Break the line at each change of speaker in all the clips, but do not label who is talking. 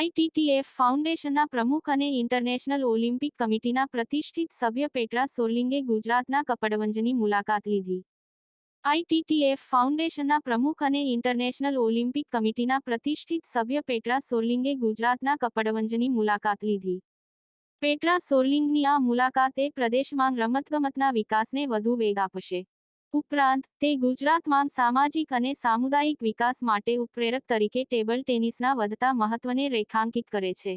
આઈટીટીએફ ફાઉન્ડેશનના પ્રમુખ અને ઇન્ટરનેશનલ ઓલિમ્પિક કમિટીના પ્રતિષ્ઠિત સભ્ય પેટ્રા સોર્લિંગે ગુજરાતના કપડવંજની મુલાકાત લીધી. આઈટીટીએફ ફાઉન્ડેશનના પ્રમુખ અને ઇન્ટરનેશનલ ઓલિમ્પિક કમિટીના પ્રતિષ્ઠિત સભ્ય પેટ્રા સોર્લિંગે ગુજરાતના કપડવંજની મુલાકાત લીધી. પેટ્રા સોર્લિંગની આ મુલાકાત એ પ્રદેશમાં રમતગમતના વિકાસને વધુ વેગ આપશે. ઉપરાંત, તે ગુજરાતમાં સામાજિક અને સામુદાયિક વિકાસ માટે ઉપપ્રેરક તરીકે ટેબલ ટેનિસના વધતા મહત્વને રેખાંકિત કરે છે.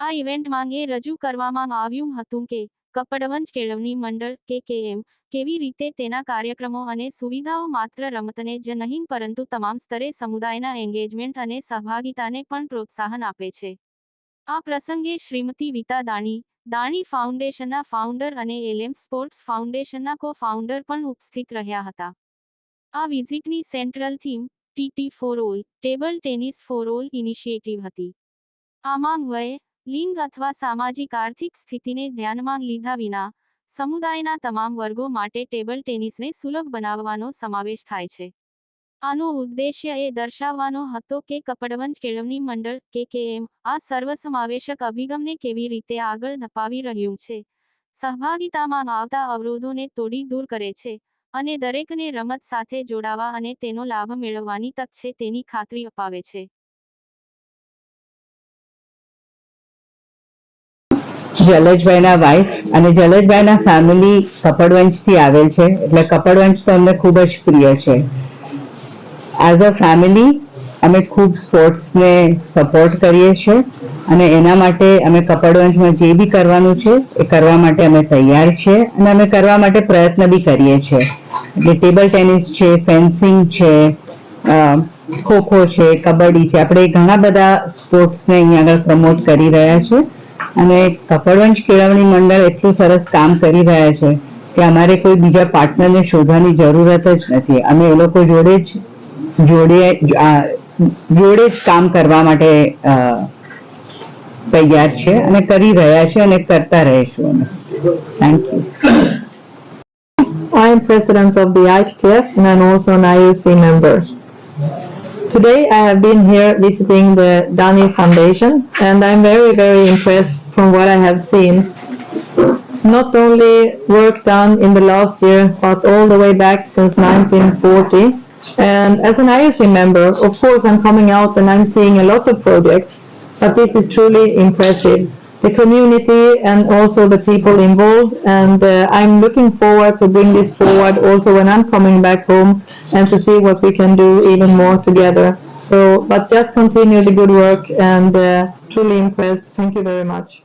આ ઇવેન્ટમાં એ રજૂ કરવામાં આવ્યું હતું કે, કપડવંજ કેળવણી મંડળ કે કેએમ કેવી રીતે તેના કાર્યક્રમો અને સુવિધાઓ માત્ર રમતને જ નહીં, પરંતુ તમામ સ્તરે સમુદાયના એન્ગેજમેન્ટ અને સહભાગિતાને પણ પ્રોત્સાહન આપે છે. આ પ્રસંગે શ્રીમતી વિતા દાણી દાણી ફાઉન્ડેશનના ફાઉન્ડર અને એલએમ સ્પોર્ટ્સ ફાઉન્ડેશનના કો ફાઉન્ડર પણ ઉપસ્થિત રહ્યા હતા. આ વિઝિટની central theme, TT for all, table tennis for all initiative હતી. આમાં વય, લિંગ અથવા સામાજિક આર્થિક સ્થિતિને ધ્યાનમાં લીધા વિના, સમુદાયના તમામ વર્ગો માટે ટેબલ ટેનિસને સુલભ બનાવવાનો સમાવેશ થાય છે. આનો ઉદ્દેશ્ય એ દર્શાવવાનો હતો કે કપડવંજ કેળવણી મંડળ કે કેએમ આ સર્વસમાવેશક અભિગમને કેવી રીતે આગળ ધપાવી રહ્યું છે? સહભાગિતામાં આવતા અવરોધોને તોડી દૂર કરે છે અને દરેકને રમત સાથે જોડાવા અને તેનો લાભ મેળવવાની તક છે તેની ખાતરી અપાવે છે.
જલેશભાઈના વાઈફ અને જલેશભાઈના ફેમિલી કપડવંજથી આવેલ છે. એટલે કપડવંજ તો અમને ખૂબ જ પ્રિય છે. એઝ અ ફેમિલી અમે ખૂબ સ્પોર્ટ્સને સપોર્ટ કરીએ છીએ અને એના માટે અમે કપડવંશમાં જે બી કરવાનું છે, એ કરવા માટે અમે તૈયાર છીએ અને અમે કરવા માટે પ્રયત્ન બી કરીએ છીએ. એટલે ટેબલ ટેનિસ છે, ફેન્સિંગ છે ખોખો છે, કબડ્ડી છે, આપણે ઘણા બધા સ્પોર્ટ્સને અહીંયા આગળ પ્રમોટ કરી રહ્યા છે અને કપડવંશ કેળવણી મંડળ એટલું સરસ કામ કરી રહ્યા છે કે અમારે કોઈ બીજા પાર્ટનરને શોધવાની જરૂરત જ નથી. અમે એ લોકો જોડે જ જોડે આ, જોડે જ કામ કરવા માટે અ, તૈયાર છે અને કરી રહ્યા છે અને કરતા રહીશું અમે thank you
I am president of the IHTF and I'm also an IOC member. Today I have been here visiting the Dani Foundation and I'm very, very impressed from what I have seen. Not only work done in the last year, but all the way back since 1940. and as an IOC member, of course, I'm coming out and I'm seeing a lot of projects, but this is truly impressive. The community and also the people involved, and uh, I'm looking forward to bring this forward also when I'm coming back home and to see what we can do even more together. So, but just continue the good work and uh, truly impressed. Thank you very much.